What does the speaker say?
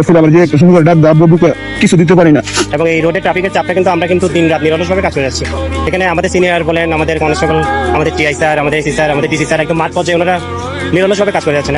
করতেছি আবার যে সুন্দর ডাক দাব বুকে কিছু দিতে পারি না। এবং এই রোডে ট্রাফিকের চাপটা কিন্তু আমরা কিন্তু দিন রাত নিরলসভাবে কাজ করে যাচ্ছি। এখানে আমাদের সিনিয়র বলেন, আমাদের কনস্টেবল আমাদের টিআই স্যার আমাদের এসি স্যার আমাদের ডিসি স্যার একদম মাঠ পর্যায়ে ওনারা নিরলসভাবে কাজ করে যাচ্ছেন।